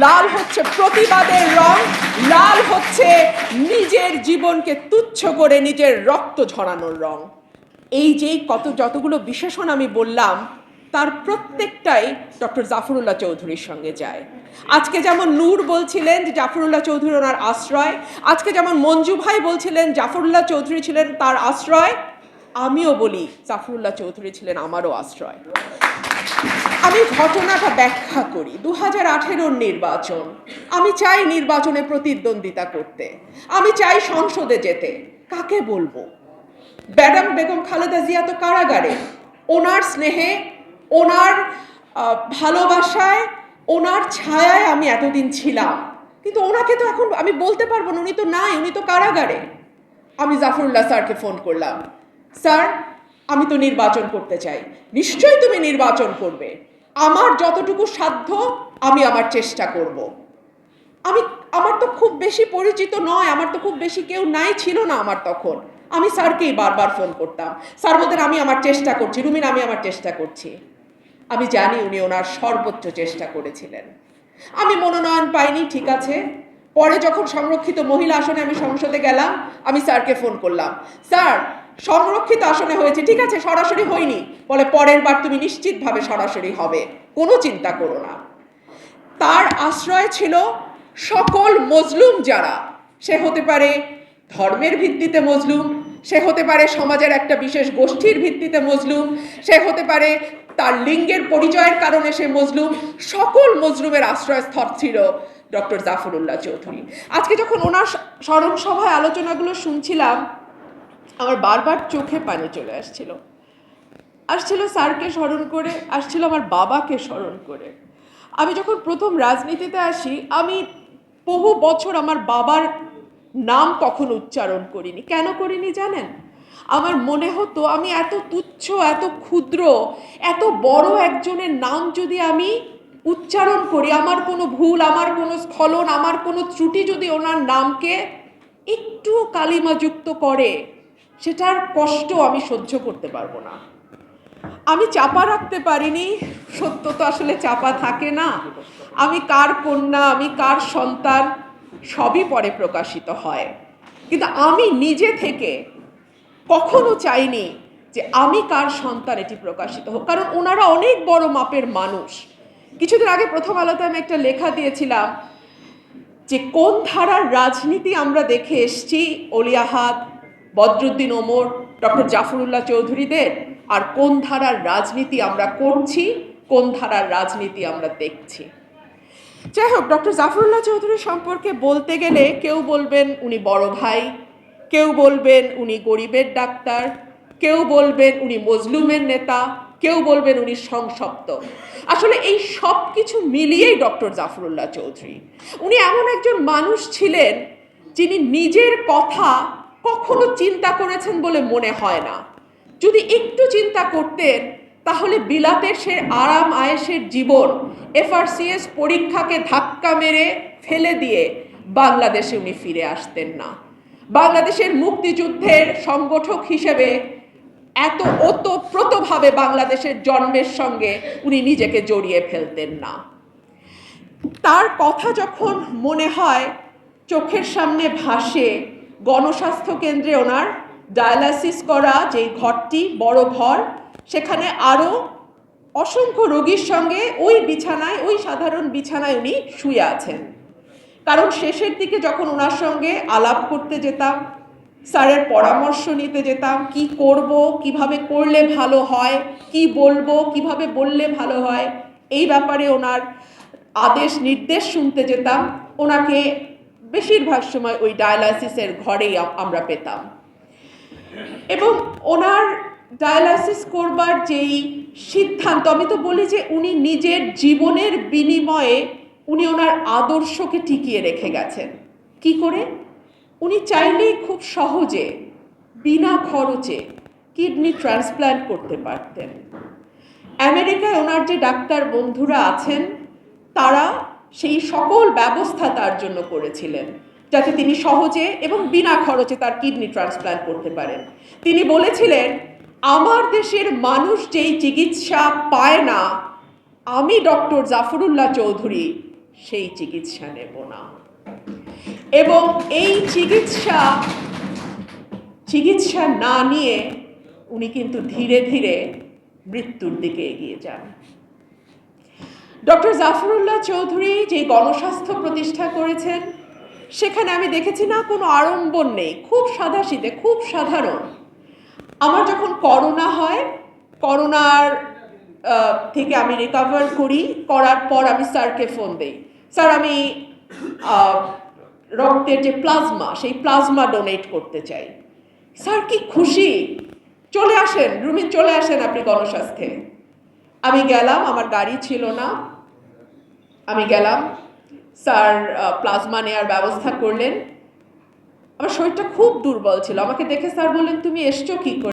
লাল হচ্ছে প্রতিবাদের রং, লাল হচ্ছে নিজের জীবনকে তুচ্ছ করে নিজের রক্ত ঝরানোর রং। এই যে কত যতগুলো বিশেষণ আমি বললাম, তার প্রত্যেকটাই ডক্টর জাফরুল্লাহ চৌধুরীর সঙ্গে যায়। আজকে যেমন নূর বলছিলেন যে জাফরুল্লাহ চৌধুরী ওনার আশ্রয়, আজকে যেমন মঞ্জু ভাই বলছিলেন জাফরুল্লাহ চৌধুরী ছিলেন তার আশ্রয় আমিও বলি, জাফরুল্লাহ চৌধুরী ছিলেন আমারও আশ্রয়। আমি ঘটনাটা ব্যাখ্যা করি দু হাজার নির্বাচন। আমি চাই নির্বাচনে প্রতিদ্বন্দ্বিতা করতে। আমি চাই সংসদে যেতে। কাকে বলব? ম্যাডাম বেগম খালেদা জিয়া তো কারাগারে। ওনার স্নেহে, ওনার ভালোবাসায়, ওনার ছায়ায় আমি এতদিন ছিলাম। কিন্তু ওনাকে তো এখন আমি বলতে পারব না, উনি তো নাই, উনি তো কারাগারে। আমি জাফরুল্লাহ স্যারকে ফোন করলাম। স্যার, আমি তো নির্বাচন করতে চাই। নিশ্চয়ই তুমি নির্বাচন করবে। আমার যতটুকু সাধ্য, আমি আমার চেষ্টা করব। আমি, আমার তো খুব বেশি পরিচিত নয়, আমার তো খুব বেশি কেউ নাই, ছিল না আমার তখন। আমি স্যারকেই বারবার ফোন করতাম। স্যার বলতেন, আমি আমার চেষ্টা করছি, রুমিন, আমি আমার চেষ্টা করছি। আমি জানি উনি ওনার সর্বোচ্চ চেষ্টা করেছিলেন। আমি মনোনয়ন পাইনি, ঠিক আছে। পরে যখন সংরক্ষিত মহিলা আসনে আমি সংসদে গেলাম, আমি স্যারকে ফোন করলাম। স্যার সংরক্ষিত আসনে হয়েছে, ঠিক আছে, সরাসরি হয়নি। বলে পরের বার তুমি নিশ্চিতভাবে সরাসরি হবে, কোনো চিন্তা করো না। তার আশ্রয় ছিল সকল মজলুম যারা। সে হতে পারে ধর্মের ভিত্তিতে মজলুম, সে হতে পারে সমাজের একটা বিশেষ গোষ্ঠীর ভিত্তিতে মজলুম, সে হতে পারে তার লিঙ্গের পরিচয়ের কারণে সে মজলুম। সকল মজলুমের আশ্রয়স্থল ছিল ডক্টর জাফরুল্লাহ চৌধুরী। আজকে যখন ওনার স্মরণ সভায় আলোচনাগুলো শুনছিলাম আমার বারবার চোখে পানি চলে আসছিল। আসছিল স্যারকে স্মরণ করে, আসছিল আমার বাবাকে স্মরণ করে। আমি যখন প্রথম রাজনীতিতে আসি, আমি বহু বছর আমার বাবার নাম কখন উচ্চারণ করিনি। কেন করিনি জানেন? আমার মনে হতো আমি এত তুচ্ছ, এত ক্ষুদ্র, এত বড় একজনের নাম যদি আমি উচ্চারণ করি, আমার কোনো ভুল, আমার কোনো স্খলন, আমার কোনো ত্রুটি যদি ওনার নামকে একটু কালিমাযুক্ত করে সেটার কষ্ট আমি সহ্য করতে পারব না। আমি চাপা রাখতে পারিনি, সত্য তো আসলে চাপা থাকে না। আমি কার কন্যা, আমি কার সন্তান, সবই পরে প্রকাশিত হয়। কিন্তু আমি নিজে থেকে কখনো চাইনি যে আমি কার সন্তান এটি প্রকাশিত হোক। কারণ ওনারা অনেক বড় মাপের মানুষ। কিছুদিন আগে প্রথম আলোতে আমি একটা লেখা দিয়েছিলাম যে, কোন ধারার রাজনীতি আমরা দেখে এসছি অলিয়াহাত বদরুদ্দিন ওমর, ডক্টর জাফরুল্লাহ চৌধুরীদের, আর কোন ধারার রাজনীতি আমরা করছি, কোন ধারার রাজনীতি আমরা দেখছি। যাই হোক, ডক্টর জাফরুল্লাহ চৌধুরী সম্পর্কে বলতে গেলে কেউ বলবেন উনি বড় ভাই, কেউ বলবেন উনি গরিবের ডাক্তার, কেউ বলবেন উনি মজলুমের নেতা, কেউ বলবেন উনি সংসপ্ত। আসলে এই সব কিছু মিলিয়েই ডক্টর জাফরুল্লাহ চৌধুরী। উনি এমন একজন মানুষ ছিলেন, যিনি নিজের কথা কখনো চিন্তা করেছেন বলে মনে হয় না। যদি একটু চিন্তা করতেন, তাহলে বিলাতের সে আরাম আয়েসের জীবন এফআরসিএস পরীক্ষাকে ধাক্কা মেরে ফেলে দিয়ে বাংলাদেশে উনি ফিরে আসতেন না। বাংলাদেশের মুক্তিযুদ্ধের সংগঠক হিসেবে এত ওতপ্রোতভাবে বাংলাদেশের জন্মের সঙ্গে উনি নিজেকে জড়িয়ে ফেলতেন না। তার কথা যখন মনে হয়, চোখের সামনে ভাসে গণস্বাস্থ্য কেন্দ্রে ওনার ডায়ালাসিস করা যেই ঘরটি, বড় ঘর, সেখানে আরও অসংখ্য রোগীর সঙ্গে ওই বিছানায়, ওই সাধারণ বিছানায় উনি শুয়ে আছেন। কারণ শেষের দিকে যখন ওনার সঙ্গে আলাপ করতে যেতাম, স্যারের পরামর্শ নিতে যেতাম, কি করব, কীভাবে করলে ভালো হয়, কি বলব, কীভাবে বললে ভালো হয়, এই ব্যাপারে ওনার আদেশ নির্দেশ শুনতে যেতাম। ওনাকে বেশিরভাগ সময় ওই ডায়ালাইসিসের ঘরেই আমরা পেতাম। এবং ওনার ডায়ালাইসিস করবার যেই সিদ্ধান্ত, আমি তো বলি যে উনি নিজের জীবনের বিনিময়ে উনি ওনার আদর্শকে টিকিয়ে রেখে গেছেন। কি করে? উনি চাইলেই খুব সহজে, বিনা খরচে কিডনি ট্রান্সপ্ল্যান্ট করতে পারতেন। আমেরিকায় ওনার যে ডাক্তার বন্ধুরা আছেন, তারা সেই সকল ব্যবস্থা তার জন্য করেছিলেন, যাতে তিনি সহজে এবং বিনা খরচে তার কিডনি ট্রান্সপ্ল্যান্ট করতে পারেন। তিনি বলেছিলেন, আমার দেশের মানুষ যেই চিকিৎসা পায় না, আমি ডক্টর জাফরুল্লাহ চৌধুরী সেই চিকিৎসা নেব না। এবং এই চিকিৎসা চিকিৎসা না নিয়ে উনি কিন্তু ধীরে ধীরে মৃত্যুর দিকে এগিয়ে যান। ডক্টর জাফরুল্লাহ চৌধুরী যে গণস্বাস্থ্য প্রতিষ্ঠা করেছেন, সেখানে আমি দেখেছি না কোনো আড়ম্বর নেই, খুব সাদাসিধে, খুব সাধারণ। আমার যখন করোনা হয়, করোনার থেকে আমি রিকভার করি, করার পর আমি স্যারকে ফোন দিই। স্যার, আমি রক্তের যে প্লাজমা সেই প্লাজমা ডোনেট করতে চাই। স্যার, কি খুশি? চলে আসেন, রুমিন, চলে আসেন আপনি গণস্বাস্থ্যে। আমি গেলাম, আমার গাড়ি ছিল না। আমি গেলাম, স্যার প্লাজমা নেওয়ার ব্যবস্থা করলেন। আমার শরীরটা খুব দুর্বল ছিল। আমাকে দেখে স্যার বললেন, তুমি এসছো কী করে?